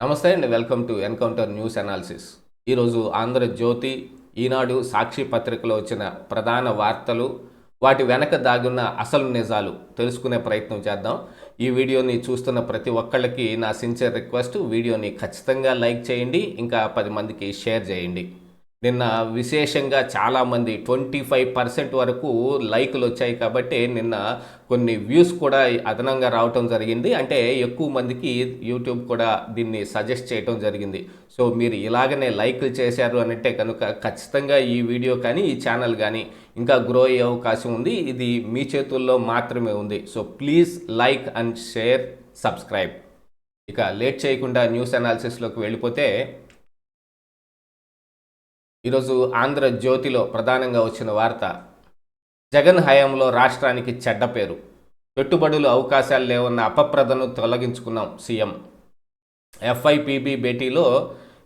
నమస్తే అండి welcome to encounter news analysis. ఈరోజు ఆంధ్రజ్యోతి ఈనాడు సాక్షి పత్రికలో వచ్చిన ప్రధాన వార్తలు వాటి వెనక దాగున్న అసలు నిజాలు తెలుసుకునే ప్రయత్నం చేద్దాం. ఈ వీడియోని చూస్తున్న ప్రతి ఒక్కళ్ళకి నా సిన్సియర్ రిక్వెస్ట్ వీడియోని ఖచ్చితంగా లైక్ చేయండి ఇంకా పది మందికి షేర్ చేయండి. నిన్న విశేషంగా చాలామంది ట్వంటీ ఫైవ్ పర్సెంట్ వరకు లైకులు వచ్చాయి కాబట్టి నిన్న కొన్ని వ్యూస్ కూడా అదనంగా రావటం జరిగింది. అంటే ఎక్కువ మందికి యూట్యూబ్ కూడా దీన్ని సజెస్ట్ చేయటం జరిగింది. సో మీరు ఇలాగనే లైక్లు చేశారు అనంటే కనుక ఖచ్చితంగా ఈ వీడియో కానీ ఈ ఛానల్ కానీ ఇంకా గ్రో అయ్యే అవకాశం ఉంది. ఇది మీ చేతుల్లో మాత్రమే ఉంది. So please like and share subscribe. ఇక లేట్ చేయకుండా న్యూస్ అనాలిసిస్లోకి వెళ్ళిపోతే ఈరోజు ఆంధ్రజ్యోతిలో ప్రధానంగా వచ్చిన వార్త జగన్ హయాంలో రాష్ట్రానికి చెడ్డ పేరు. పెట్టుబడులు అవకాశాలు లేవన్న అపప్రదను తొలగించుకున్నాం సీఎం. ఎఫ్ఐపిబి భేటీలో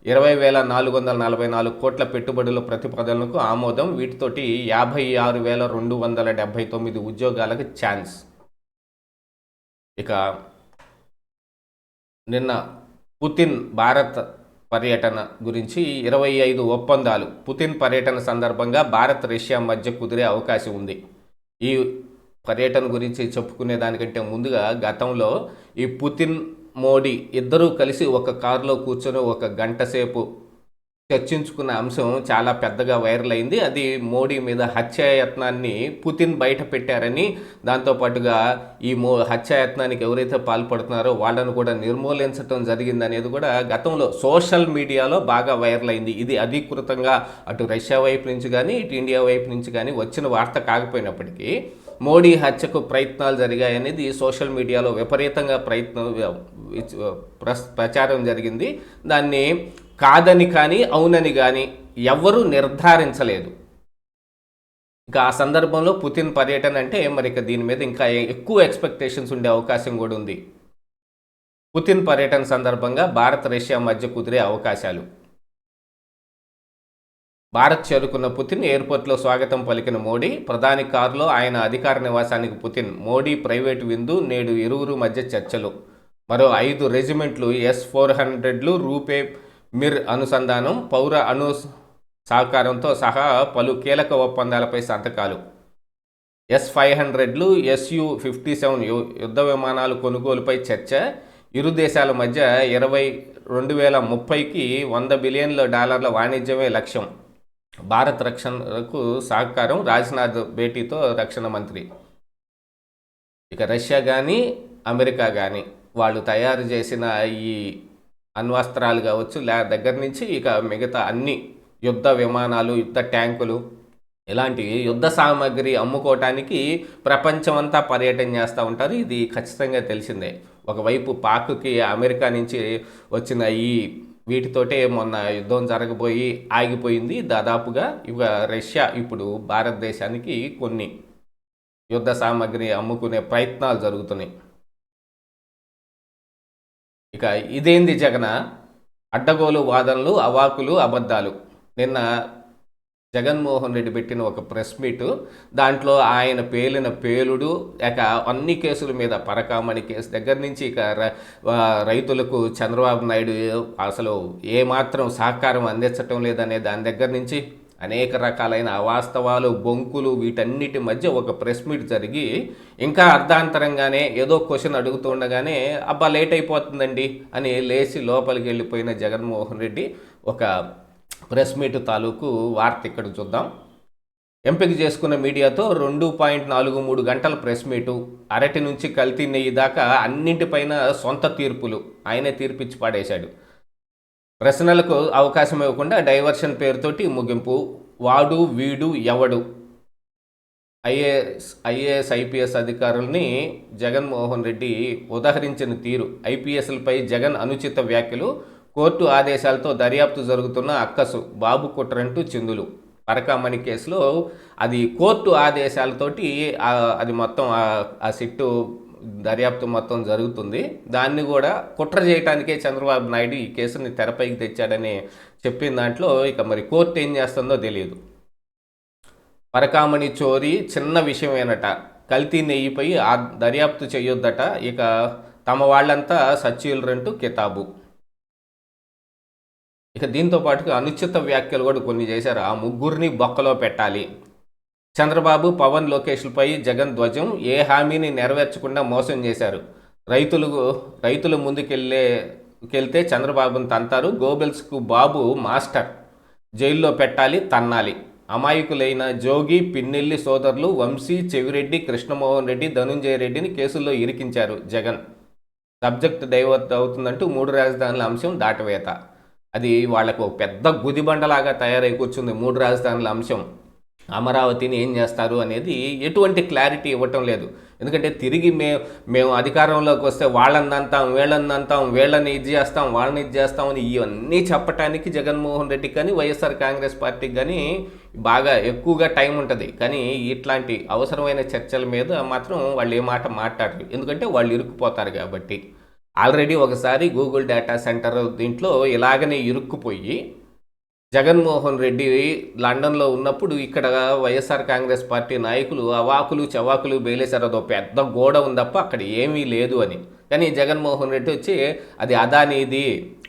ఇరవై వేల నాలుగు వందల నలభై నాలుగు కోట్ల పెట్టుబడుల ప్రతిపాదనలకు ఆమోదం వీటితోటి యాభై ఆరు వేల రెండు వందల డెబ్బై తొమ్మిది ఉద్యోగాలకు ఛాన్స్. ఇక నిన్న పుతిన్ భారత్ పర్యటన గురించి ఇరవై ఐదు ఒప్పందాలు పుతిన్ పర్యటన సందర్భంగా భారత్ రష్యా మధ్య కుదిరే అవకాశం ఉంది. ఈ పర్యటన గురించి చెప్పుకునే దానికంటే ముందుగా గతంలో ఈ పుతిన్ మోడీ ఇద్దరూ కలిసి ఒక కారులో కూర్చొని ఒక గంట సేపు చర్చించుకున్న అంశం చాలా పెద్దగా వైరల్ అయింది. అది మోడీ మీద హత్యాయత్నాన్ని పుతిన్ బయట పెట్టారని దాంతోపాటుగా ఈ మో హత్యాయత్నానికి ఎవరైతే పాల్పడుతున్నారో వాళ్ళను కూడా నిర్మూలించడం జరిగింది అనేది కూడా గతంలో సోషల్ మీడియాలో బాగా వైరల్ అయింది. ఇది అధికృతంగా అటు రష్యా వైపు నుంచి కానీ ఇటు ఇండియా వైపు నుంచి కానీ వచ్చిన వార్త కాకపోయినప్పటికీ మోడీ హత్యకు ప్రయత్నాలు జరిగాయనేది సోషల్ మీడియాలో విపరీతంగా ప్రయత్నం ప్రచారం జరిగింది. దాన్ని కాదని కానీ అవునని కానీ ఎవ్వరూ నిర్ధారించలేదు. ఇంకా ఆ సందర్భంలో పుతిన్ పర్యటన అంటే మరి ఇక దీని మీద ఇంకా ఎక్కువ ఎక్స్పెక్టేషన్స్ ఉండే అవకాశం కూడా ఉంది. పుతిన్ పర్యటన సందర్భంగా భారత్ రష్యా మధ్య కుదిరే అవకాశాలు. భారత్ చేరుకున్న పుతిన్ ఎయిర్పోర్ట్లో స్వాగతం పలికిన మోడీ ప్రధాని కారులో ఆయన అధికార నివాసానికి పుతిన్ మోడీ ప్రైవేటు విందు నేడు ఇరువురు మధ్య చర్చలు. మరో ఐదు రెజిమెంట్లు ఎస్ ఫోర్ హండ్రెడ్లు రూపే మిర్ అనుసంధానం పౌర అను సహకారంతో సహా పలు కీలక ఒప్పందాలపై సంతకాలు. ఎస్ ఫైవ్ హండ్రెడ్లు ఎస్యు ఫిఫ్టీ సెవెన్ యుద్ధ విమానాలు కొనుగోలుపై చర్చ. ఇరు దేశాల మధ్య ఇరవై రెండు వేల ముప్పైకి వంద బిలియన్ల డాలర్ల వాణిజ్యమే లక్ష్యం. భారత్ రక్షణకు సహకారం రాజ్నాథ్ భేటీతో రక్షణ మంత్రి. ఇక రష్యా కానీ అమెరికా కానీ వాళ్ళు తయారు చేసిన ఈ అణ్వస్త్రాలు కావచ్చు లే దగ్గర నుంచి ఇక మిగతా అన్ని యుద్ధ విమానాలు యుద్ధ ట్యాంకులు ఇలాంటి యుద్ధ సామాగ్రి అమ్ముకోవటానికి ప్రపంచమంతా పర్యటన చేస్తూ ఉంటారు. ఇది ఖచ్చితంగా తెలిసిందే. ఒకవైపు పాక్కి అమెరికా నుంచి వచ్చిన ఈ వీటితోటే మొన్న యుద్ధం జరగబోయి ఆగిపోయింది. దాదాపుగా ఇక రష్యా ఇప్పుడు భారతదేశానికి కొన్ని యుద్ధ సామాగ్రి అమ్ముకునే ప్రయత్నాలు జరుగుతున్నాయి. ఇక ఇదేంది జగన? అడ్డగోలు వాదనలు అవాకులు అబద్ధాలు. నిన్న జగన్మోహన్ రెడ్డి పెట్టిన ఒక ప్రెస్ మీట్ దాంట్లో ఆయన పేలిన పేలుడు ఇక అన్ని కేసుల మీద పరకామణి కేసు. దగ్గర నుంచి ఇక రైతులకు చంద్రబాబు నాయుడు అసలు ఏమాత్రం సహకారం అందించటం లేదనే దాని దగ్గర నుంచి అనేక రకాలైన అవాస్తవాలు బొంకులు వీటన్నిటి మధ్య ఒక ప్రెస్ మీట్ జరిగి ఇంకా అర్ధాంతరంగానే ఏదో క్వశ్చన్ అడుగుతుండగానే అబ్బా లేట్ అయిపోతుందండి అని లేచి లోపలికి వెళ్ళిపోయిన జగన్మోహన్ రెడ్డి ఒక ప్రెస్ మీట్ తాలూకు వార్త ఇక్కడ చూద్దాం. ఎంపిక చేసుకున్న మీడియాతో రెండు పాయింట్ నాలుగు మూడు గంటల ప్రెస్ మీటు. అరటి నుంచి కల్తీ నెయ్యి దాకా అన్నింటిపైన సొంత తీర్పులు. ఆయనే తీర్పిచ్చి పాడేశాడు. ప్రశ్నలకు అవకాశం ఇవ్వకుండా డైవర్షన్ పేరుతోటి ముగింపు. వాడు వీడు ఎవడు? ఐఏఎస్ ఐఏఎస్ ఐపీఎస్ అధికారుల్ని జగన్మోహన్ రెడ్డి ఉదహరించిన తీరు. ఐపీఎస్లపై జగన్ అనుచిత వ్యాఖ్యలు కోర్టు ఆదేశాలతో దర్యాప్తు జరుగుతున్న అక్కసు బాబు కుట్రంటూ చిందులు. పరకామణి కేసులో అది కోర్టు ఆదేశాలతోటి అది మొత్తం ఆ సిట్టు దర్యాప్తు మొత్తం జరుగుతుంది. దాన్ని కూడా కుట్ర చేయడానికే చంద్రబాబు నాయుడు ఈ కేసుని తెరపైకి తెచ్చాడని చెప్పిన దాంట్లో ఇక మరి కోర్టు ఏం చేస్తుందో తెలియదు. పరకామణి చోరీ చిన్న విషయమేనట. కల్తీ నెయ్యిపై ఆ దర్యాప్తు చేయొద్దట. ఇక తమ వాళ్ళంతా సచ్చీలరంటూ కితాబు. ఇక దీంతో పాటుగా అనుచిత వ్యాఖ్యలు కూడా కొన్ని చేశారు. ఆ ముగ్గురిని బొక్కలో పెట్టాలి. చంద్రబాబు పవన్ లోకేష్లపై జగన్ ధ్వజం ఏ హామీని నెరవేర్చకుండా మోసం చేశారు? రైతులు రైతులు ముందుకెళ్ళే కెళ్తే చంద్రబాబును తంతారు. గోబెల్స్కు బాబు మాస్టర్. జైల్లో పెట్టాలి తన్నాలి. అమాయకులైన జోగి పిన్నెల్లి సోదరులు వంశీ చెవిరెడ్డి కృష్ణమోహన్ రెడ్డి ధనుంజయ రెడ్డిని కేసుల్లో ఇరికించారు జగన్. సబ్జెక్ట్ డైవర్ట్ అవుతుందంటూ మూడు రాజధానుల అంశం దాటవేత. అది వాళ్ళకు పెద్ద గుదిబండలాగా తయారై కూర్చుంది మూడు రాజధానుల అంశం. అమరావతిని ఏం చేస్తారు అనేది ఎటువంటి క్లారిటీ ఇవ్వటం లేదు. ఎందుకంటే తిరిగి మే మేము అధికారంలోకి వస్తే వాళ్ళని అంతాం వీళ్ళని అంతాం వీళ్ళని ఇది చేస్తాం వాళ్ళని ఇది చేస్తామని ఇవన్నీ చెప్పటానికి జగన్మోహన్ రెడ్డి కానీ వైఎస్ఆర్ కాంగ్రెస్ పార్టీకి కానీ బాగా ఎక్కువగా టైం ఉంటుంది. కానీ ఇట్లాంటి అవసరమైన చర్చల మీద మాత్రం వాళ్ళు ఏ మాట మాట్లాడరు. ఎందుకంటే వాళ్ళు ఇరుక్కుపోతారు కాబట్టి. ఆల్రెడీ ఒకసారి గూగుల్ డేటా సెంటర్ దీంట్లో ఇలాగనే ఇరుక్కుపోయి జగన్మోహన్ రెడ్డి లండన్లో ఉన్నప్పుడు ఇక్కడ వైఎస్ఆర్ కాంగ్రెస్ పార్టీ నాయకులు అవాకులు చవాకులు బేలేశారు అదో పెద్ద గోడ ఉందప్ప అక్కడ ఏమీ లేదు అని. కానీ జగన్మోహన్ రెడ్డి వచ్చి అది అదానిది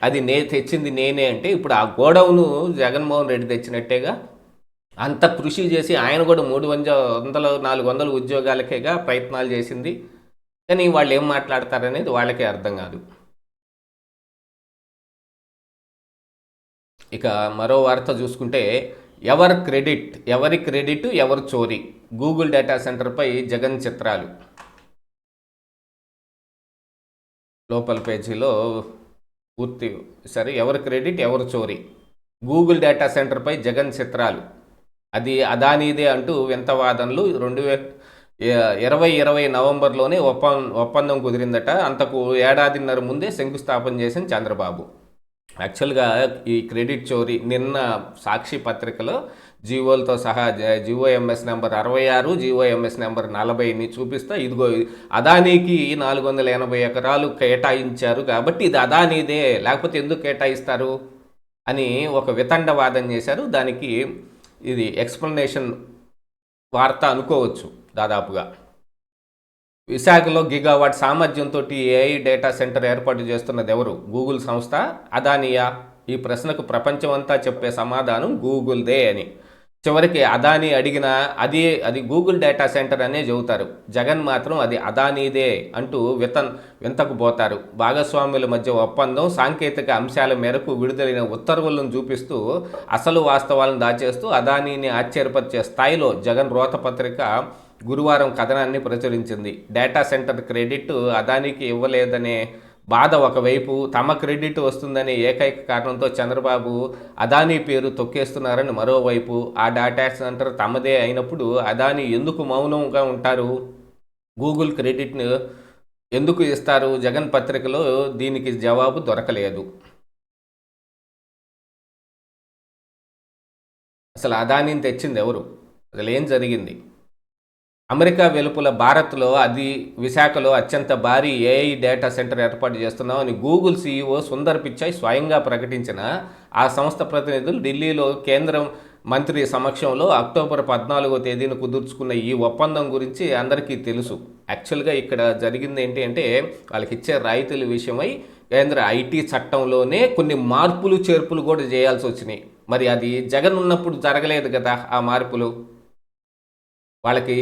అది నే తెచ్చింది నేనే అంటే ఇప్పుడు ఆ గోడౌను జగన్మోహన్ రెడ్డి తెచ్చినట్టేగా? అంత కృషి చేసి ఆయన కూడా మూడు వంద వందల నాలుగు వందల ఉద్యోగాలకేగా ప్రయత్నాలు చేసింది. కానీ వాళ్ళు ఏం మాట్లాడతారనేది వాళ్ళకే అర్థం కాదు. ఇక మరో వార్త చూసుకుంటే ఎవరి క్రెడిట్ ఎవరి క్రెడిట్ ఎవరు చోరీ? గూగుల్ డేటా సెంటర్పై జగన్ చిత్రాలు. లోపల పేజీలో పూర్తి సరే ఎవరి క్రెడిట్ ఎవరు చోరీ? గూగుల్ డేటా సెంటర్పై జగన్ చిత్రాలు. అది అదానీదే అంటూ వింత వాదనలు రెండు వే ఇరవై ఇరవై నవంబర్లోనే ఒప్పం ఒప్పందం కుదిరిందట. అంతకు ఏడాదిన్నర ముందే శంకుస్థాపన చేసిన చంద్రబాబు. యాక్చువల్గా ఈ క్రెడిట్ చోరీ నిన్న సాక్షి పత్రికలో జీవోలతో సహా జివో ఎంఎస్ నెంబర్ అరవై ఆరు జివో ఎంఎస్ నెంబర్ నలభైని చూపిస్తా. ఇదిగో అదానీకి నాలుగు వందల ఎనభై ఎకరాలు కేటాయించారు కాబట్టి ఇది అదానీదే లేకపోతే ఎందుకు కేటాయిస్తారు అని ఒక వితండవాదం చేశారు. దానికి ఇది ఎక్స్ప్లెనేషన్ వార్త అనుకోవచ్చు దాదాపుగా. విశాఖలో గిగావాట్ సామర్థ్యంతో ఏఐ డేటా సెంటర్ ఏర్పాటు చేస్తున్నది ఎవరు? గూగుల్ సంస్థ? అదానియా? ఈ ప్రశ్నకు ప్రపంచమంతా చెప్పే సమాధానం గూగుల్దే అని. చివరికి అదాని అడిగిన అది అది గూగుల్ డేటా సెంటర్ అనే చెబుతారు. జగన్ మాత్రం అది అదానీదే అంటూ వితన్ వింతకు పోతారు. భాగస్వాముల మధ్య ఒప్పందం సాంకేతిక అంశాల మేరకు విడుదలైన ఉత్తర్వులను చూపిస్తూ అసలు వాస్తవాలను దాచేస్తూ అదానీని ఆశ్చర్యపరిచే స్థాయిలో జగన్ రోతపత్రిక గురువారం కథనాన్ని ప్రచురించింది. డేటా సెంటర్ క్రెడిట్ అదానికి ఇవ్వలేదనే బాధ ఒకవైపు తమ క్రెడిట్ వస్తుందనే ఏకైక కారణంతో చంద్రబాబు అదానీ పేరు తొక్కేస్తున్నారని మరోవైపు ఆ డేటా సెంటర్ తమదే అయినప్పుడు అదానీ ఎందుకు మౌనంగా ఉంటారు? గూగుల్ క్రెడిట్ను ఎందుకు ఇస్తారు? జగన్ పత్రికలో దీనికి జవాబు దొరకలేదు. అసలు అదానీని తెచ్చింది ఎవరు? అసలు ఏం జరిగింది? అమెరికా వెలుపల భారత్లో అది విశాఖలో అత్యంత భారీ ఏఐ డేటా సెంటర్ ఏర్పాటు చేస్తున్నామని గూగుల్ సీఈఓ సుందర్ పిచ్చాయ్ స్వయంగా ప్రకటించిన ఆ సంస్థ ప్రతినిధులు ఢిల్లీలో కేంద్రం మంత్రి సమక్షంలో అక్టోబర్ పద్నాలుగో తేదీన కుదుర్చుకున్న ఈ ఒప్పందం గురించి అందరికీ తెలుసు. యాక్చువల్గా ఇక్కడ జరిగింది ఏంటి అంటే వాళ్ళకి ఇచ్చే రాయితీల విషయమై కేంద్ర ఐటీ చట్టంలోనే కొన్ని మార్పులు చేర్పులు కూడా చేయాల్సి వచ్చినాయి. మరి అది జగన్ ఉన్నప్పుడు జరగలేదు కదా ఆ మార్పులు? వాళ్ళకి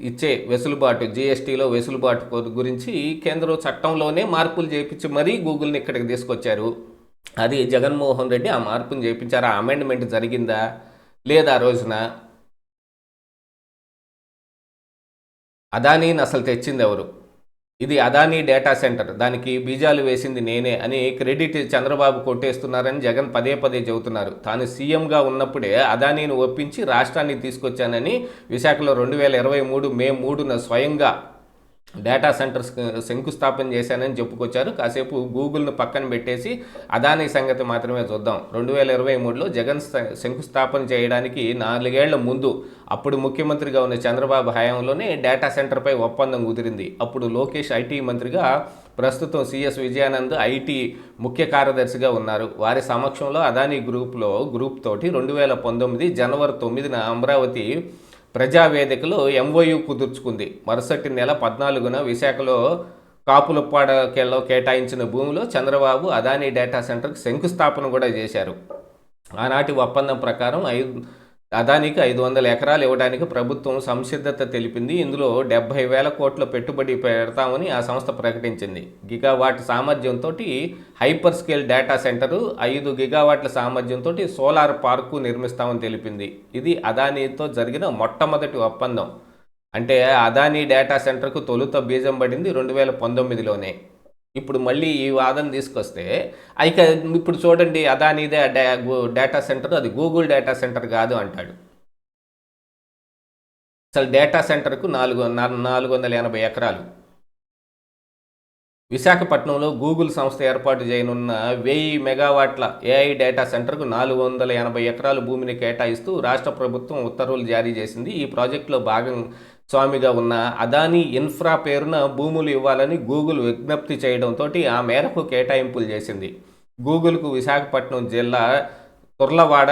ఇచ్చే వెసులుబాటు జిఎస్టీలో వెసులుబాటు గురించి కేంద్ర చట్టంలోనే మార్పులు చేయించి మరీ గూగుల్ని ఇక్కడికి తీసుకొచ్చారు. అది జగన్మోహన్ రెడ్డి ఆ మార్పును చేయించారు ఆ అమెండ్మెంట్ జరిగిందా? లేదా ఆ రోజున? అదానీని అసలు తెచ్చింది ఎవరు? ఇది అదానీ డేటా సెంటర్. దానికి బీజాలు వేసింది నేనే అని క్రెడిట్ చంద్రబాబు కొట్టేస్తున్నారని జగన్ పదే పదే చెబుతున్నారు. తాను సీఎంగా ఉన్నప్పుడే అదానీని ఒప్పించి రాష్ట్రాన్ని తీసుకొచ్చానని విశాఖలో రెండు వేల ఇరవై మూడు మే మూడున స్వయంగా డేటా సెంటర్స్ శంకుస్థాపన చేశానని చెప్పుకొచ్చారు. కాసేపు గూగుల్ను పక్కన పెట్టేసి అదానీ సంగతి మాత్రమే చూద్దాం. రెండు వేల ఇరవై మూడులో జగన్ శంకుస్థాపన చేయడానికి నాలుగేళ్ళ ముందు అప్పుడు ముఖ్యమంత్రిగా ఉన్న చంద్రబాబు హయాంలోనే డేటా సెంటర్పై ఒప్పందం కుదిరింది. అప్పుడు లోకేష్ ఐటీ మంత్రిగా ప్రస్తుతం సిఎస్ విజయానంద్ ఐటీ ముఖ్య కార్యదర్శిగా ఉన్నారు. వారి సమక్షంలో అదానీ గ్రూప్లో గ్రూప్ తోటి రెండు వేల పంతొమ్మిది జనవరి తొమ్మిదిన అమరావతి ప్రజావేదికలో ఎంఓయూ కుదుర్చుకుంది. మరుసటి నెల పద్నాలుగున విశాఖలో కాపులప్పాడలో కేటాయించిన భూమిలో చంద్రబాబు అదానీ డేటా సెంటర్కి శంకుస్థాపన కూడా చేశారు. ఆనాటి ఒప్పందం ప్రకారం ఐదు అదానికి ఐదు వందల ఎకరాలు ఇవ్వడానికి ప్రభుత్వం సంసిద్ధత తెలిపింది. ఇందులో డెబ్బై వేల కోట్ల పెట్టుబడి పెడతామని ఆ సంస్థ ప్రకటించింది. గిగావాట్ సామర్థ్యంతో హైపర్ స్కేల్ డేటా సెంటరు ఐదు గిగావాట్ల సామర్థ్యంతో సోలార్ పార్కు నిర్మిస్తామని తెలిపింది. ఇది అదానీతో జరిగిన మొట్టమొదటి ఒప్పందం. అంటే అదానీ డేటా సెంటర్కు తొలుత బీజం పడింది రెండు వేల పంతొమ్మిదిలోనే. ఇప్పుడు మళ్ళీ ఈ వాదన తీసుకొస్తే ఇక ఇప్పుడు చూడండి అదానిదే డేటా సెంటర్ అది గూగుల్ డేటా సెంటర్ కాదు అంటాడు. అసలు డేటా సెంటర్కు నాలుగు నాలుగు వందల ఎనభై ఎకరాలు. విశాఖపట్నంలో గూగుల్ సంస్థ ఏర్పాటు చేయనున్న వెయ్యి మెగావాట్ల ఏఐ డేటా సెంటర్కు నాలుగు వందల ఎనభై ఎకరాల భూమిని కేటాయిస్తూ రాష్ట్ర ప్రభుత్వం ఉత్తర్వులు జారీ చేసింది. ఈ ప్రాజెక్టులో భాగం స్వామిగా ఉన్న అదానీ ఇన్ఫ్రా పేరున భూములు ఇవ్వాలని గూగుల్ విజ్ఞప్తి చేయడంతో ఆ మేరకు కేటాయింపులు చేసింది. గూగుల్కు విశాఖపట్నం జిల్లా తుర్లవాడ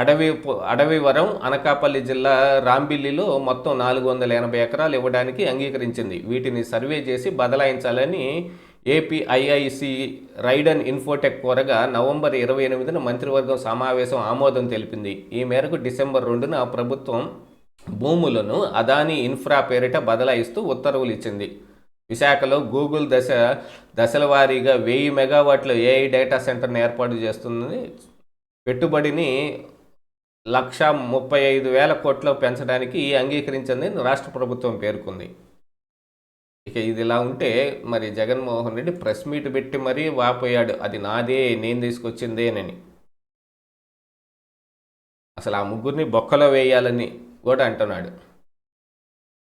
అడవి అడవివరం అనకాపల్లి జిల్లా రాంబిల్లిలో మొత్తం నాలుగు వందల ఎనభై ఎకరాలు ఇవ్వడానికి అంగీకరించింది. వీటిని సర్వే చేసి బదలాయించాలని ఏపీఐఐసి రైడన్ ఇన్ఫోటెక్ కోరగా నవంబర్ ఇరవై ఎనిమిదిన మంత్రివర్గం సమావేశం ఆమోదం తెలిపింది. ఈ మేరకు డిసెంబర్ రెండున ప్రభుత్వం భూములను అదాని ఇన్ఫ్రా పేరిట బదలాయిస్తూ ఉత్తర్వులు ఇచ్చింది. విశాఖలో గూగుల్ దశ దశల వారీగా వెయ్యి మెగావాట్ల ఏఐ డేటా సెంటర్ను ఏర్పాటు చేస్తుంది. పెట్టుబడిని లక్ష ముప్పై ఐదు వేల కోట్లు పెంచడానికి అంగీకరించింది రాష్ట్ర ప్రభుత్వం పేర్కొంది. ఇక ఇది ఇలా ఉంటే మరి జగన్మోహన్ రెడ్డి ప్రెస్ మీట్ పెట్టి మరీ వాపోయాడు. అది నాదే నేను తీసుకొచ్చిందేనని. అసలు ఆ ముగ్గురిని బొక్కలో వేయాలని కూడా అంటున్నాడు.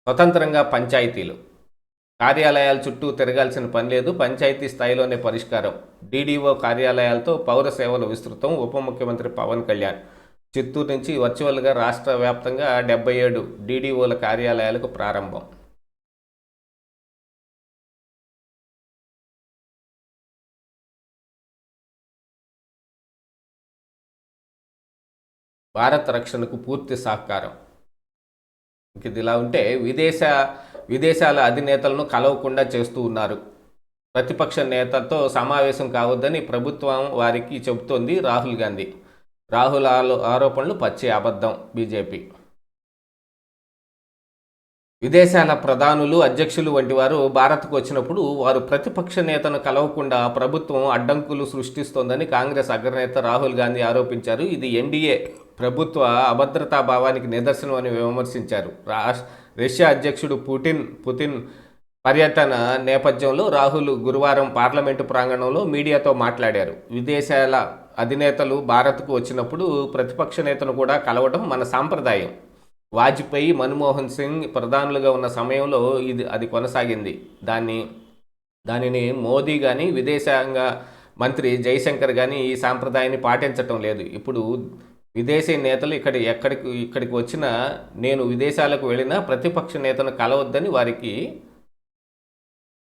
స్వతంత్రంగా పంచాయతీలు. కార్యాలయాల చుట్టూ తిరగాల్సిన పని లేదు. పంచాయతీ స్థాయిలోనే పరిష్కారం. డీడీఓ కార్యాలయాలతో పౌర సేవలు విస్తృతం. ఉప ముఖ్యమంత్రి పవన్ కళ్యాణ్. చిత్తూరు నుంచి వర్చువల్గా రాష్ట్ర వ్యాప్తంగా డెబ్బై ఏడు డీడీఓల కార్యాలయాలకు ప్రారంభం. భారత రక్షణకు పూర్తి సహకారం. ఇది ఇలా ఉంటే విదేశ విదేశాల అధినేతలను కలవకుండా చేస్తూ ఉన్నారు. ప్రతిపక్ష నేతతో సమావేశం కావద్దని ప్రభుత్వం వారికి చెబుతోంది రాహుల్ గాంధీ. రాహుల్ ఆరోపణలు పచ్చి అబద్ధం బీజేపీ. విదేశాల ప్రధానులు అధ్యక్షులు వంటి వారు భారత్కు వచ్చినప్పుడు వారు ప్రతిపక్ష నేతను కలవకుండా ప్రభుత్వం అడ్డంకులు సృష్టిస్తోందని కాంగ్రెస్ అగ్రనేత రాహుల్ గాంధీ ఆరోపించారు. ఇది ఎన్డీఏ ప్రభుత్వ అభద్రతా భావానికి నిదర్శనం అని విమర్శించారు. రష్యా అధ్యక్షుడు పుటిన్ పుతిన్ పర్యటన నేపథ్యంలో రాహుల్ గురువారం పార్లమెంటు ప్రాంగణంలో మీడియాతో మాట్లాడారు. విదేశాల అధినేతలు భారత్కు వచ్చినప్పుడు ప్రతిపక్ష నేతను కూడా కలవడం మన సాంప్రదాయం. వాజ్పేయి మన్మోహన్ సింగ్ ప్రధానులుగా ఉన్న సమయంలో ఇది అది కొనసాగింది. దాన్ని దానిని మోదీ కానీ విదేశాంగ మంత్రి జైశంకర్ కానీ ఈ సాంప్రదాయాన్ని పాటించటం లేదు. ఇప్పుడు విదేశీ నేతలు ఇక్కడ ఎక్కడికి ఇక్కడికి వచ్చినా నేను విదేశాలకు వెళ్ళినా ప్రతిపక్ష నేతను కలవద్దని వారికి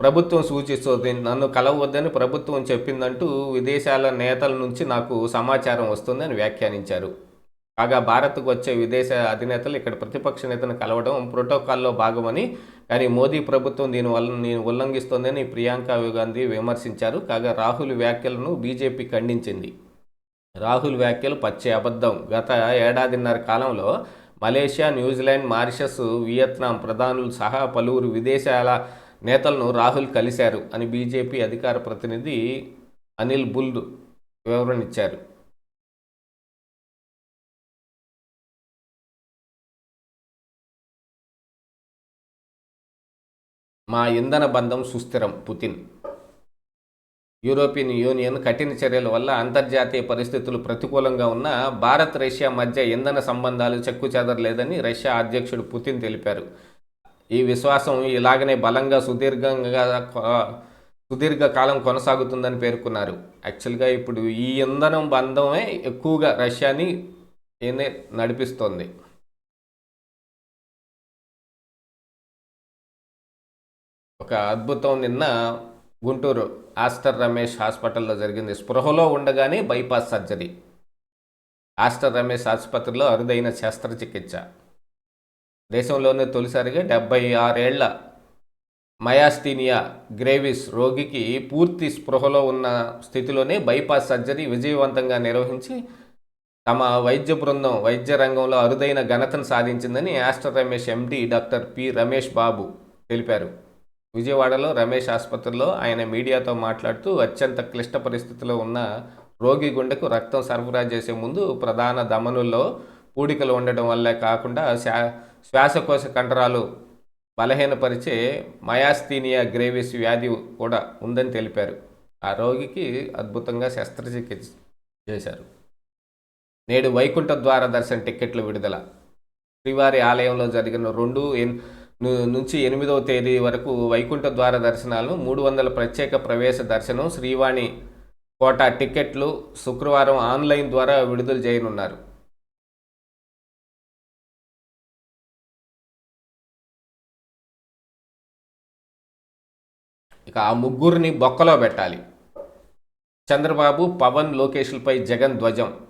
ప్రభుత్వం సూచిస్తుంది. నన్ను కలవద్దని ప్రభుత్వం చెప్పిందంటూ విదేశాల నేతల నుంచి నాకు సమాచారం వస్తుందని వ్యాఖ్యానించారు. కాగా భారత్కు వచ్చే విదేశ అధినేతలు ఇక్కడ ప్రతిపక్ష నేతను కలవడం ప్రోటోకాల్లో భాగమని కానీ మోదీ ప్రభుత్వం దీనివల్ల నేను ఉల్లంఘిస్తోందని ప్రియాంక గాంధీ విమర్శించారు. కాగా రాహుల్ వ్యాఖ్యలను బీజేపీ ఖండించింది. రాహుల్ వ్యాఖ్యలు పచ్చే అబద్ధం. గత ఏడాదిన్నర కాలంలో మలేషియా న్యూజిలాండ్ మారిషస్ వియత్నాం ప్రధానులు సహా పలువురు విదేశాల నేతలను రాహుల్ కలిశారు అని బీజేపీ అధికార ప్రతినిధి అనిల్ బుల్ వివరణ ఇచ్చారు. మా ఇంధన బంధం సుస్థిరం పుతిన్ యూరోపియన్ యూనియన్ కఠిన చర్యల వల్ల అంతర్జాతీయ పరిస్థితులు ప్రతికూలంగా ఉన్న భారత్ రష్యా మధ్య ఇంధన సంబంధాలు చెక్కుచెదరలేదని రష్యా అధ్యక్షుడు పుతిన్ తెలిపారు. ఈ విశ్వాసం ఇలాగనే బలంగా సుదీర్ఘంగా సుదీర్ఘ కాలం కొనసాగుతుందని పేర్కొన్నారు. యాక్చువల్గా ఇప్పుడు ఈ ఇంధనం బంధమే ఎక్కువగా రష్యాని నడిపిస్తోంది. ఒక అద్భుతం నిన్న గుంటూరు ఆస్టర్ రమేష్ హాస్పిటల్లో జరిగింది. స్పృహలో ఉండగానే బైపాస్ సర్జరీ. ఆస్టర్ రమేష్ ఆసుపత్రిలో అరుదైన శస్త్రచికిత్స. దేశంలోనే తొలిసారిగా డెబ్బై ఆరేళ్ళ మయాస్థీనియా గ్రేవిస్ రోగికి పూర్తి స్పృహలో ఉన్న స్థితిలోనే బైపాస్ సర్జరీ విజయవంతంగా నిర్వహించి తమ వైద్య బృందం వైద్య రంగంలో అరుదైన ఘనతను సాధించిందని Aster Ramesh MD doctor P Ramesh Babu తెలిపారు. విజయవాడలో రమేష్ ఆసుపత్రిలో ఆయన మీడియాతో మాట్లాడుతూ అత్యంత క్లిష్ట పరిస్థితిలో ఉన్న రోగి గుండెకు రక్తం సరఫరా చేసే ముందు ప్రధాన ధమనుల్లో పూడికలు ఉండడం వల్లే కాకుండా శ్వా శ్వాసకోశ కండరాలు బలహీనపరిచే మయాస్థీనియా గ్రేవిస్ వ్యాధి కూడా ఉందని తెలిపారు. ఆ రోగికి అద్భుతంగా శస్త్రచికిత్స చేశారు. నేడు వైకుంఠ ద్వార దర్శన టిక్కెట్లు విడుదల. శ్రీవారి ఆలయంలో జరిగిన రెండు ఎన్- నుంచి ఎనిమిదవ తేదీ వరకు వైకుంఠ ద్వార దర్శనాలు మూడు వందల ప్రత్యేక ప్రవేశ దర్శనం శ్రీవాణి కోట టిక్కెట్లు శుక్రవారం ఆన్లైన్ ద్వారా విడుదల చేయనున్నారు. ఇక ఆ ముగ్గురిని బొక్కలో పెట్టాలి. చంద్రబాబు పవన్ లోకేష్లపై జగన్ ధ్వజం.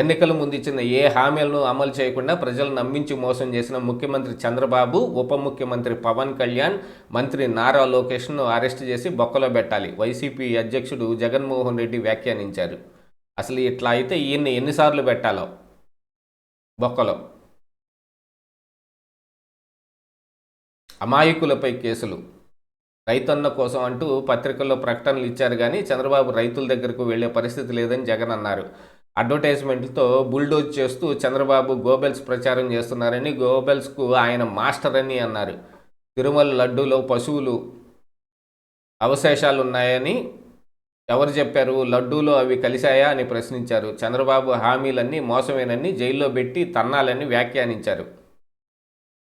ఎన్నికల ముందు ఇచ్చిన ఏ హామీలను అమలు చేయకుండా ప్రజలు నమ్మించి మోసం చేసిన ముఖ్యమంత్రి చంద్రబాబు ఉప ముఖ్యమంత్రి పవన్ కళ్యాణ్ మంత్రి నారా లోకేష్ను అరెస్ట్ చేసి బొక్కలో పెట్టాలి వైసీపీ అధ్యక్షుడు జగన్మోహన్ రెడ్డి వ్యాఖ్యానించారు. అసలు ఇట్లా అయితే ఈయన్ని ఎన్నిసార్లు పెట్టాలో? బొక్కలో. అమాయకులపై కేసులు. రైతన్న కోసం అంటూ పత్రికల్లో ప్రకటనలు ఇచ్చారు కానీ చంద్రబాబు రైతుల దగ్గరకు వెళ్ళే పరిస్థితి లేదని జగన్ అన్నారు. అడ్వర్టైజ్మెంట్లతో బుల్డోజ్ చేస్తూ చంద్రబాబు గోబెల్స్ ప్రచారం చేస్తున్నారని గోబెల్స్కు ఆయన మాస్టర్ అని అన్నారు. తిరుమల లడ్డూలో పశువులు అవశేషాలు ఉన్నాయని ఎవరు చెప్పారు? లడ్డూలో అవి కలిశాయా అని ప్రశ్నించారు. చంద్రబాబు హామీలన్నీ మోసమేనని జైల్లో పెట్టి తన్నాలని వ్యాఖ్యానించారు.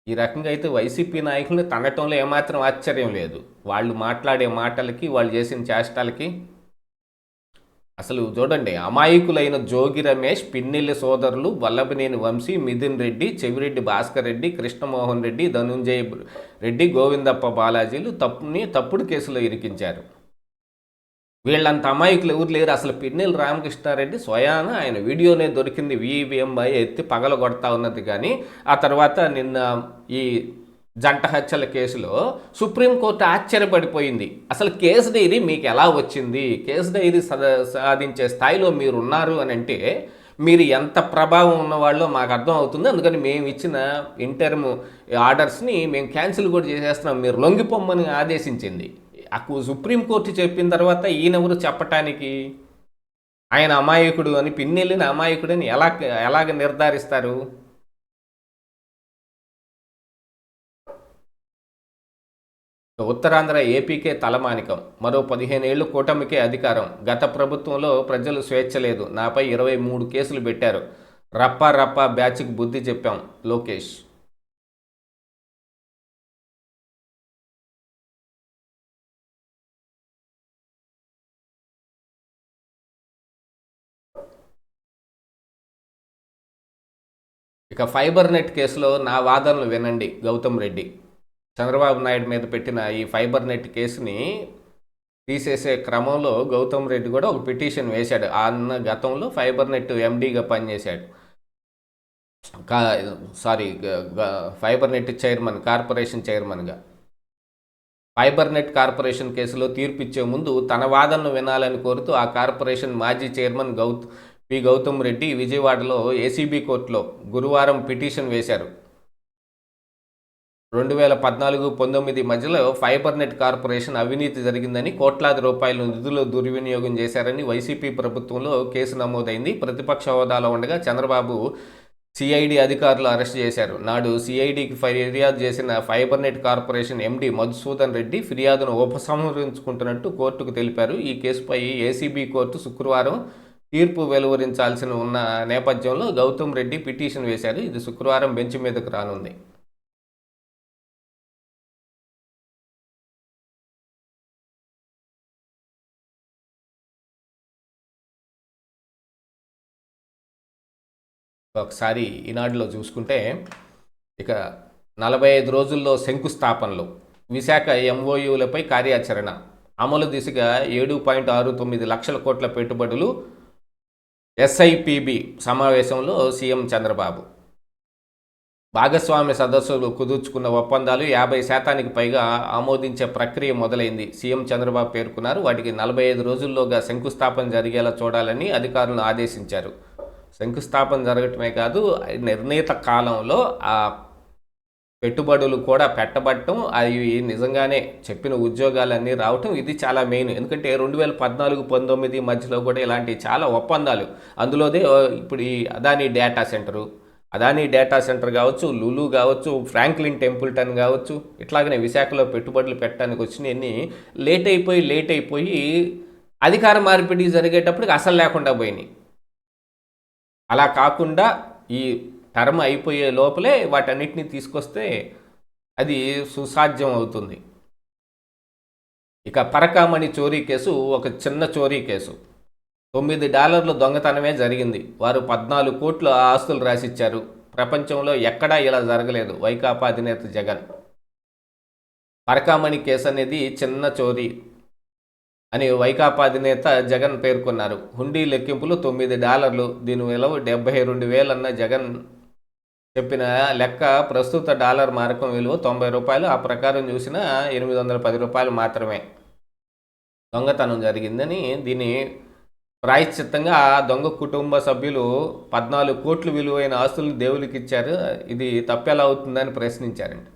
ఈ రకంగా అయితే వైసీపీ నాయకులను తనటంలో ఏమాత్రం ఆశ్చర్యం లేదు. వాళ్ళు మాట్లాడే మాటలకి వాళ్ళు చేసిన చేష్టాలకి అసలు చూడండి అమాయకులైన జోగి రమేష్ పిన్నెల్లి సోదరులు వల్లభనేని వంశీ మిథున్ రెడ్డి చెవిరెడ్డి భాస్కర్ రెడ్డి కృష్ణమోహన్ రెడ్డి ధనుంజయ రెడ్డి గోవిందప్ప బాలాజీలు తప్పుని తప్పుడు కేసులో ఇరికించారు. వీళ్ళంత అమాయకులు ఎవరు లేరు. అసలు పిన్నెల్లి రామకృష్ణారెడ్డి స్వయాన ఆయన వీడియోనే దొరికింది వివిఎంఐ ఎత్తి పగల కొడతా ఉన్నది. కానీ ఆ తర్వాత నిన్న ఈ జంట హత్యల కేసులో సుప్రీంకోర్టు ఆశ్చర్యపడిపోయింది. అసలు కేసు డైరీ మీకు ఎలా వచ్చింది? కేసు డైరీ సద- సాధించే స్థాయిలో మీరు ఉన్నారు అని అంటే మీరు ఎంత ప్రభావం ఉన్నవాళ్ళో మాకు అర్థం అవుతుంది. అందుకని మేము ఇచ్చిన ఇంటర్మ్ ఆర్డర్స్ని మేము క్యాన్సిల్ కూడా చేసేస్తున్నాం. మీరు లొంగిపోమ్మని ఆదేశించింది. అక్కడ సుప్రీంకోర్టు చెప్పిన తర్వాత ఈయనెవరు చెప్పటానికి? ఆయన అమాయకుడు అని పిన్నెల్లిన అమాయకుడని ఎలా ఎలాగ నిర్ధారిస్తారు? ఉత్తరాంధ్ర ఏపీకే తలమానికం. మరో పదిహేనేళ్ళు కూటమికే అధికారం. గత ప్రభుత్వంలో ప్రజలు స్వేచ్ఛ లేదు. నాపై ఇరవై మూడు కేసులు పెట్టారు. రప్పా రప్పా బ్యాచ్కి బుద్ధి చెప్పాం. లోకేష్ ఇక ఫైబర్ నెట్ కేసులో నా వాదనలు వినండి. గౌతమ్ రెడ్డి చంద్రబాబు నాయుడు మీద పెట్టిన ఈ ఫైబర్ నెట్ కేసుని తీసేసే క్రమంలో గౌతమ్ రెడ్డి కూడా ఒక పిటిషన్ వేశాడు. అన్న గతంలో ఫైబర్ నెట్ ఎండీగా పనిచేశాడు. కా sorry fibre net chairman corporation చైర్మన్గా. ఫైబర్ నెట్ కార్పొరేషన్ కేసులో తీర్పు ఇచ్చే ముందు తన వాదనను వినాలని కోరుతూ ఆ కార్పొరేషన్ మాజీ చైర్మన్ గౌత్ పి గౌతమ్ రెడ్డి విజయవాడలో ఏసీబీ కోర్టులో గురువారం పిటిషన్ వేశారు. రెండు వేల పద్నాలుగు పంతొమ్మిది మధ్యలో ఫైబర్ నెట్ కార్పొరేషన్ అవినీతి జరిగిందని కోట్లాది రూపాయల నిధులు దుర్వినియోగం చేశారని వైసీపీ ప్రభుత్వంలో కేసు నమోదైంది. ప్రతిపక్ష హోదాలో ఉండగా చంద్రబాబు సిఐడి అధికారులు అరెస్ట్ చేశారు. నాడు సిఐడికి ఫిర్యాదు చేసిన fibre net corporation MD Madhusudan Reddy ఫిర్యాదును ఉపసంహరించుకుంటున్నట్టు కోర్టుకు తెలిపారు. ఈ కేసుపై ఏసీబీ కోర్టు శుక్రవారం తీర్పు వెలువరించాల్సిన ఉన్న నేపథ్యంలో గౌతమ్ రెడ్డి పిటిషన్ వేశారు. ఇది శుక్రవారం బెంచ్ మీదకు రానుంది. ఒకసారి ఈనాడులో చూసుకుంటే ఇక నలభై ఐదు రోజుల్లో శంకుస్థాపనలు. విశాఖ ఎంఓయూలపై కార్యాచరణ. అమలు దిశగా ఏడు పాయింట్ ఆరు తొమ్మిది లక్షల కోట్ల పెట్టుబడులు ఎస్ఐపిబి సమావేశంలో సీఎం చంద్రబాబు. భాగస్వామ్య సదస్సులు కుదుర్చుకున్న ఒప్పందాలు యాభై శాతానికి పైగా ఆమోదించే ప్రక్రియ మొదలైంది సీఎం చంద్రబాబు పేర్కొన్నారు. వాటికి నలభై ఐదు రోజుల్లోగా శంకుస్థాపన జరిగేలా చూడాలని అధికారులను ఆదేశించారు. శంకుస్థాపన జరగటమే కాదు నిర్ణీత కాలంలో ఆ పెట్టుబడులు కూడా పెట్టబట్టం అవి నిజంగానే చెప్పిన ఉద్యోగాలన్నీ రావటం ఇది చాలా మెయిన్. ఎందుకంటే రెండు వేల పద్నాలుగు పంతొమ్మిది మధ్యలో కూడా ఇలాంటి చాలా ఒప్పందాలు. అందులోదే ఇప్పుడు ఈ Adani data centre Adani data centre కావచ్చు లులు కావచ్చు ఫ్రాంక్లిన్ టెంపుల్టన్ కావచ్చు ఇట్లాగనే విశాఖలో పెట్టుబడులు పెట్టడానికి వచ్చినవన్నీ లేట్ అయిపోయి లేట్ అయిపోయి అధికార మార్పిడి జరిగేటప్పటికి అసలు లేకుండా పోయినాయి. అలా కాకుండా ఈ టర్మ్ అయిపోయే లోపలే వాటన్నిటిని తీసుకొస్తే అది సుసాధ్యం అవుతుంది. ఇక పరకామణి చోరీ కేసు ఒక చిన్న చోరీ కేసు. తొమ్మిది డాలర్ల దొంగతనమే జరిగింది. వారు పద్నాలుగు కోట్ల ఆస్తులు రాసిచ్చారు. ప్రపంచంలో ఎక్కడా ఇలా జరగలేదు. వైకాపా అధినేత జగన్. పరకామణి కేసు అనేది చిన్న చోరీ. అని వైకాపా అధినేత జగన్ పేర్కొన్నారు. హుండీ లెక్కింపులు తొమ్మిది డాలర్లు. దీని విలువ డెబ్బై రెండు వేలన్న జగన్ చెప్పిన లెక్క ప్రస్తుత డాలర్ మారకం విలువ తొంభై రూపాయలు. ఆ ప్రకారం చూసిన ఎనిమిది వందల పది రూపాయలు మాత్రమే. దొంగతనం జరిగిందని దీని ప్రాయశ్చిత్తంగా ఆ దొంగ కుటుంబ సభ్యులు పద్నాలుగు కోట్లు విలువైన ఆస్తులను దేవునికి ఇచ్చారు ఇది తప్పెలా అవుతుందని ప్రశ్నించారండి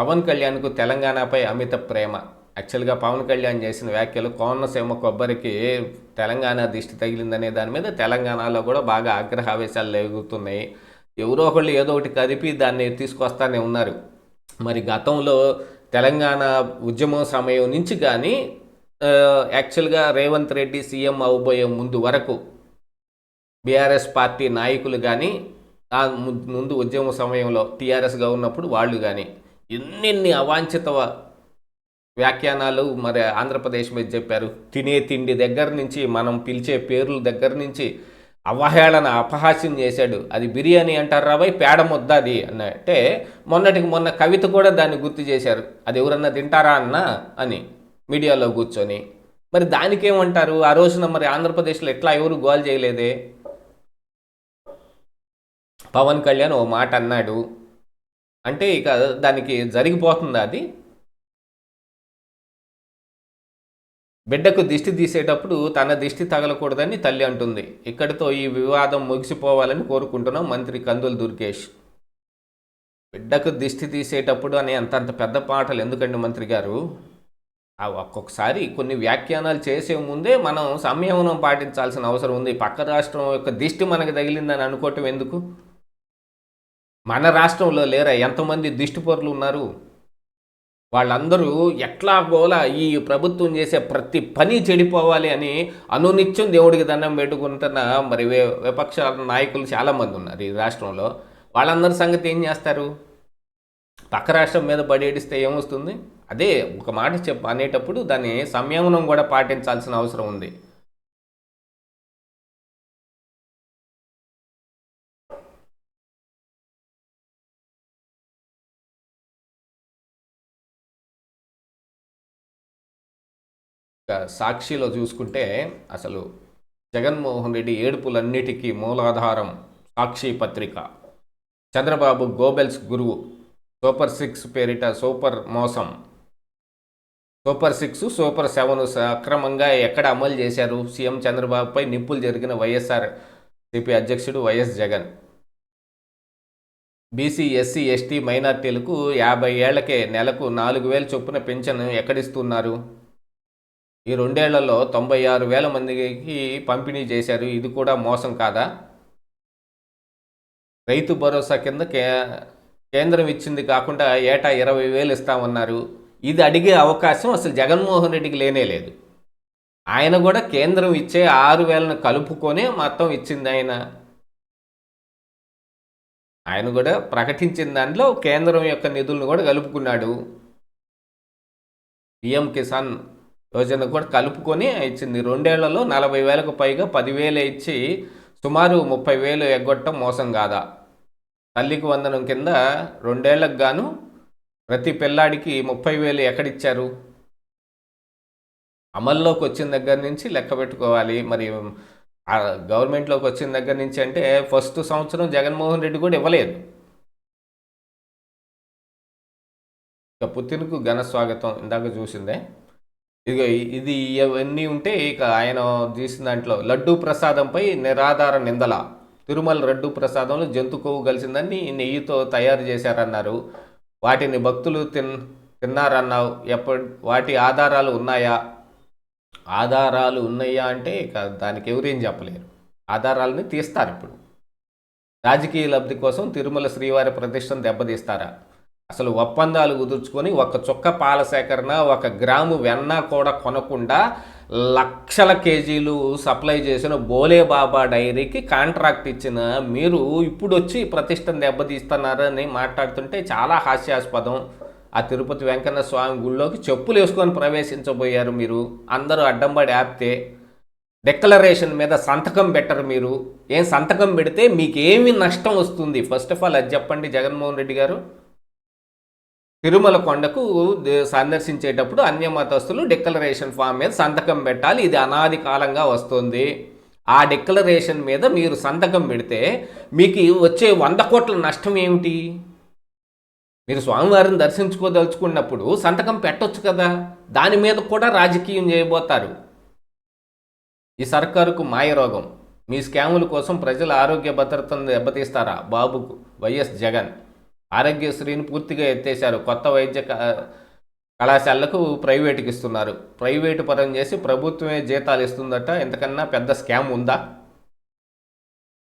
పవన్ కళ్యాణ్కు తెలంగాణపై అమిత ప్రేమ. యాక్చువల్గా పవన్ కళ్యాణ్ చేసిన వ్యాఖ్యలు కోనసీమ కొబ్బరికి తెలంగాణ దిష్టి తగిలిందనే దాని మీద తెలంగాణలో కూడా బాగా ఆగ్రహావేశాలు లేగుతున్నాయి ఎవరో ఒకళ్ళు ఏదో ఒకటి కదిపి దాన్ని తీసుకొస్తానే ఉన్నారు. మరి గతంలో తెలంగాణ ఉద్యమం సమయం నుంచి కానీ యాక్చువల్గా రేవంత్ రెడ్డి సీఎం అవబోయే ముందు వరకు బీఆర్ఎస్ పార్టీ నాయకులు కానీ ము- ముందు ఉద్యమ సమయంలో టీఆర్ఎస్గా ఉన్నప్పుడు వాళ్ళు కానీ ఎన్నెన్ని అవాంఛిత వ్యాఖ్యానాలు మరి ఆంధ్రప్రదేశ్ మీద చెప్పారు? తినే తిండి దగ్గర నుంచి మనం పిలిచే పేర్ల దగ్గర నుంచి అవహేళన అపహాస్యం చేశాడు. అది బిర్యానీ అంటారు రావై పేడ ముద్ద అది అంటే మొన్నటికి మొన్న కవిత కూడా దాన్ని గుర్తు చేశారు. అది ఎవరన్నా తింటారా అన్న అని మీడియాలో కూర్చొని. మరి దానికేమంటారు? ఆ రోజున మరి ఆంధ్రప్రదేశ్లో ఎట్లా ఎవరు గోల్ చేయలేదే? పవన్ కళ్యాణ్ ఓ మాట అన్నాడు. అంటే ఇక దానికి జరిగిపోతుందా అది? బిడ్డకు దిష్టి తీసేటప్పుడు తన దిష్టి తగలకూడదని తల్లి అంటుంది. ఇక్కడితో ఈ వివాదం ముగిసిపోవాలని కోరుకుంటున్నాం మంత్రి కందుల దుర్గేష్. బిడ్డకు దిష్టి తీసేటప్పుడు అనే అంతంత పెద్ద పాటలు ఎందుకండి మంత్రి గారు? ఒక్కొక్కసారి కొన్ని వ్యాఖ్యానాలు చేసే ముందే మనం సంయమనం పాటించాల్సిన అవసరం ఉంది. పక్క రాష్ట్రం యొక్క దిష్టి మనకు తగిలిందని అనుకోవటం ఎందుకు? మన రాష్ట్రంలో లేరా? ఎంతమంది దిష్టిపరులు ఉన్నారు? వాళ్ళందరూ ఎట్లా గోలా ఈ ప్రభుత్వం చేసే ప్రతి పని చెడిపోవాలి అని అనునిత్యం దేవుడికి దండం పెట్టుకుంటున్న మరి విపక్ష నాయకులు చాలామంది ఉన్నారు ఈ రాష్ట్రంలో. వాళ్ళందరి సంగతి ఏం చేస్తారు? పక్క రాష్ట్రం మీద పడేడిస్తే ఏమొస్తుంది? అదే ఒక మాట చెప్ప అనేటప్పుడు దాన్ని సంయమనం కూడా పాటించాల్సిన అవసరం ఉంది. సాక్షిలో చూసుకుంటే అసలు జగన్మోహన్ రెడ్డి ఏడుపులన్నిటికీ మూలాధారం సాక్షి పత్రిక. చంద్రబాబు గోబెల్స్ గురువు. సూపర్ సిక్స్ పేరిట సూపర్ మోసం. సూపర్ సిక్స్ సూపర్ సెవెన్ సక్రమంగా ఎక్కడ అమలు చేశారు? సీఎం చంద్రబాబుపై నిప్పులు జరిగిన వైఎస్ఆర్ సిపి అధ్యక్షుడు YS Jagan. BC SC ST మైనార్టీలకు యాభై ఏళ్ళకే నెలకు నాలుగు వేల చొప్పున పెన్షన్ ఎక్కడిస్తున్నారు? ఈ రెండేళ్ళలో తొంభై ఆరు వేల మందికి పంపిణీ చేశారు. ఇది కూడా మోసం కాదా? రైతు భరోసా కింద కే కేంద్రం ఇచ్చింది కాకుండా ఏటా ఇరవై వేలు ఇస్తామన్నారు. ఇది అడిగే అవకాశం అసలు జగన్మోహన్ రెడ్డికి లేనే లేదు. ఆయన కూడా కేంద్రం ఇచ్చే ఆరు వేలను కలుపుకొనే మొత్తం ఇచ్చింది ఆయన. ఆయన కూడా ప్రకటించిన దాంట్లో కేంద్రం యొక్క నిధులను కూడా కలుపుకున్నాడు. పిఎం కిసాన్ యోజన కూడా కలుపుకొని ఇచ్చింది. రెండేళ్ళలో నలభై వేలకు పైగా పదివేలు ఇచ్చి సుమారు ముప్పై వేలు ఎగ్గొట్టడం మోసం కాదా తల్లికి వందనం కింద రెండేళ్ళకు గాను ప్రతి పిల్లాడికి ముప్పై వేలు ఎక్కడిచ్చారు? అమల్లోకి వచ్చిన దగ్గర నుంచి లెక్క పెట్టుకోవాలి. మరి గవర్నమెంట్లోకి వచ్చిన దగ్గర నుంచి అంటే ఫస్ట్ సంవత్సరం జగన్మోహన్ రెడ్డి కూడా ఇవ్వలేదు. ఇక పుతిన్కు ఘన స్వాగతం. ఇందాక చూసిందే. ఇక ఇది ఇవన్నీ ఉంటే ఇక ఆయన తీసిన దాంట్లో లడ్డూ ప్రసాదంపై నిరాధార నిందల. తిరుమల లడ్డూ ప్రసాదంలో జంతు కొవ్వు కలిసిందని నెయ్యితో తయారు చేశారన్నారు. వాటిని భక్తులు తిన్ తిన్నారన్నావు. ఎప్పటి వాటి ఆధారాలు ఉన్నాయా? ఆధారాలు ఉన్నాయా అంటే ఇక దానికి ఎవరేం చెప్పలేరు. ఆధారాలని తీస్తారు ఇప్పుడు. రాజకీయ లబ్ధి కోసం తిరుమల శ్రీవారి ప్రతిష్టను దెబ్బతీస్తారా? అసలు ఒప్పందాలు కుదుర్చుకొని ఒక చుక్క పాల సేకరణ ఒక గ్రాము వెన్న కూడా కొనకుండా లక్షల కేజీలు సప్లై చేసిన బోలే బాబా డైరీకి కాంట్రాక్ట్ ఇచ్చిన మీరు ఇప్పుడు వచ్చి ప్రతిష్టను దెబ్బతీస్తున్నారని మాట్లాడుతుంటే చాలా హాస్యాస్పదం. ఆ తిరుపతి వెంకన్న స్వామి గుళ్ళోకి చెప్పులు వేసుకొని ప్రవేశించబోయారు మీరు. అందరూ అడ్డంబడి ఆపితే డిక్లరేషన్ మీద సంతకం పెట్టరు మీరు. ఏం సంతకం పెడితే మీకేమి నష్టం వస్తుంది? ఫస్ట్ ఆఫ్ ఆల్ అది చెప్పండి జగన్మోహన్ రెడ్డి గారు. తిరుమల కొండకు సందర్శించేటప్పుడు అన్య మతస్థులు డిక్లరేషన్ ఫామ్ మీద సంతకం పెట్టాలి. ఇది అనాది కాలంగా వస్తుంది. ఆ డిక్లరేషన్ మీద మీరు సంతకం పెడితే మీకు వచ్చే వంద కోట్ల నష్టం ఏమిటి? మీరు స్వామివారిని దర్శించుకోదలుచుకున్నప్పుడు సంతకం పెట్టొచ్చు కదా? దాని మీద కూడా రాజకీయం చేయబోతారు. ఈ సర్కారుకు మాయరోగం. మీ స్కాముల కోసం ప్రజల ఆరోగ్య భద్రతను దెబ్బతీస్తారా బాబుకు? వైఎస్ జగన్. ఆరోగ్యశ్రీని పూర్తిగా ఎత్తేశారు. కొత్త వైద్య క- కళాశాలకు ప్రైవేటుకి ఇస్తున్నారు ప్రైవేటు పరం చేసి ప్రభుత్వమే జీతాలు ఇస్తుందట. ఎంతకన్నా పెద్ద స్కామ్ ఉందా?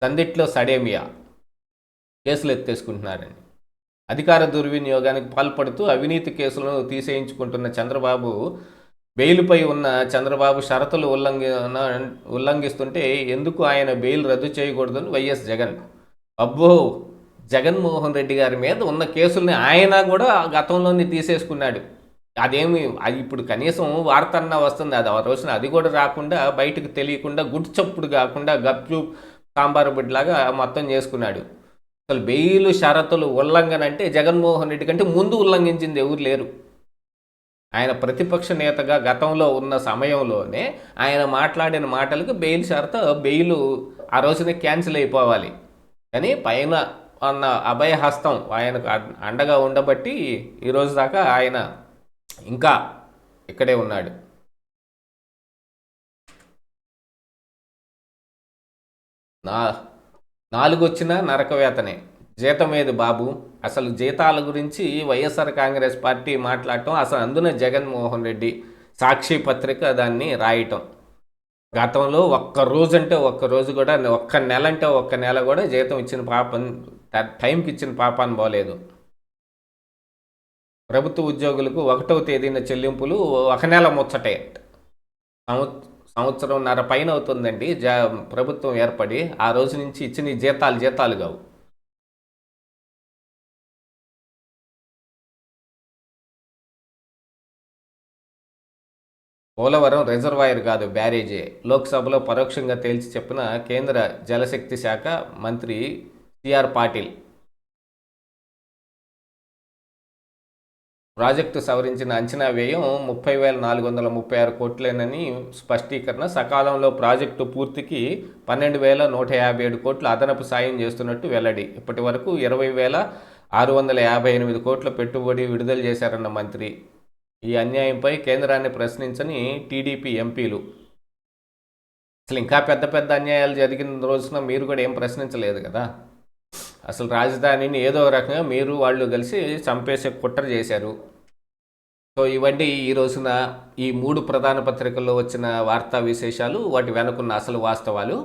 సందిట్లో సడేమియా? కేసులు ఎత్తేసుకుంటున్నారండి అధికార దుర్వినియోగానికి పాల్పడుతూ అవినీతి కేసులను తీసేయించుకుంటున్న చంద్రబాబు బెయిల్పై ఉన్న చంద్రబాబు షరతులు ఉల్లంఘన ఉల్లంఘిస్తుంటే ఎందుకు ఆయన బెయిల్ రద్దు చేయకూడదని వైఎస్ జగన్? అబ్బో! జగన్మోహన్ రెడ్డి గారి మీద ఉన్న కేసుల్ని ఆయన కూడా గతంలోనే తీసేసుకున్నాడు. అదేమి అది ఇప్పుడు కనీసం వార్తన్నా వస్తుంది. అది ఆ రోజున అది కూడా రాకుండా బయటకు తెలియకుండా గుడ్డు చప్పుడు కాకుండా గప్చు సాంబారు బిడ్డలాగా మొత్తం చేసుకున్నాడు. అసలు బెయిలు షరతులు ఉల్లంఘన అంటే జగన్మోహన్ రెడ్డి కంటే ముందు ఉల్లంఘించింది ఎవరు లేరు. ఆయన ప్రతిపక్ష నేతగా గతంలో ఉన్న సమయంలోనే ఆయన మాట్లాడిన మాటలకు బెయిల్ షరత బెయిలు ఆ రోజునే క్యాన్సిల్ అయిపోవాలి. కానీ పైన అన్న అభయహస్తం ఆయనకు అండగా ఉండబట్టి ఈరోజు దాకా ఆయన ఇంకా ఇక్కడే ఉన్నాడు. నా నాలుగు వచ్చిన నరకవేతనే. జీతం ఏది బాబు? అసలు జీతాల గురించి వైఎస్ఆర్ కాంగ్రెస్ పార్టీ మాట్లాడటం అసలు అందున జగన్మోహన్ రెడ్డి సాక్షి పత్రిక దాన్ని రాయటం. గతంలో ఒక్క రోజు అంటే ఒక్క రోజు కూడా ఒక్క నెల అంటే ఒక్క నెల కూడా జీతం ఇచ్చిన పాపం టైంకి ఇచ్చిన పాపాన్ని పోలేదు. ప్రభుత్వ ఉద్యోగులకు ఒకటవ తేదీన చెల్లింపులు ఒక నెల ముచ్చటే. సంవత్సరంన్నర పైన అవుతుందండి. జా ప్రభుత్వం ఏర్పడి ఆ రోజు నుంచి ఇచ్చిన జీతాలు జీతాలు కావు. పోలవరం రిజర్వాయర్ కాదు బ్యారేజే. లోక్సభలో పరోక్షంగా తేల్చి చెప్పిన కేంద్ర జలశక్తి శాఖ మంత్రి సిఆర్ పాటిల్ ప్రాజెక్టు సవరించిన అంచనా వ్యయం ముప్పై వేల నాలుగు వందల ముప్పై ఆరు కోట్లేనని స్పష్టీకరణ. సకాలంలో ప్రాజెక్టు పూర్తికి పన్నెండు వేల నూట యాభై ఏడు కోట్లు అదనపు సాయం చేస్తున్నట్టు వెల్లడి. ఇప్పటి వరకు ఇరవై వేల ఆరు వందల యాభై ఎనిమిది కోట్ల పెట్టుబడి విడుదల చేశారన్న మంత్రి. ఈ అన్యాయంపై కేంద్రాన్ని ప్రశ్నించని టీడీపీ ఎంపీలు. అసలు ఇంకా పెద్ద పెద్ద అన్యాయాలు జరిగిన రోజున మీరు కూడా ఏం ప్రశ్నించలేదు కదా? అసలు రాజధానిని ఏదో రకంగా మీరు వాళ్ళు కలిసి చంపేసే కుట్ర చేశారు. సో ఇవన్నీ ఈ రోజున ఈ మూడు ప్రధాన పత్రికల్లో వచ్చిన వార్తా విశేషాలు వాటి వెనుకున్న అసలు వాస్తవాలు.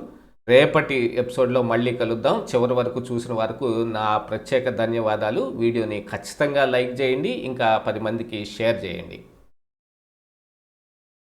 రేపటి ఎపిసోడ్లో మళ్ళీ కలుద్దాం. చివరి వరకు చూసిన వరకు నా ప్రత్యేక ధన్యవాదాలు. వీడియోని ఖచ్చితంగా లైక్ చేయండి ఇంకా పది మందికి షేర్ చేయండి.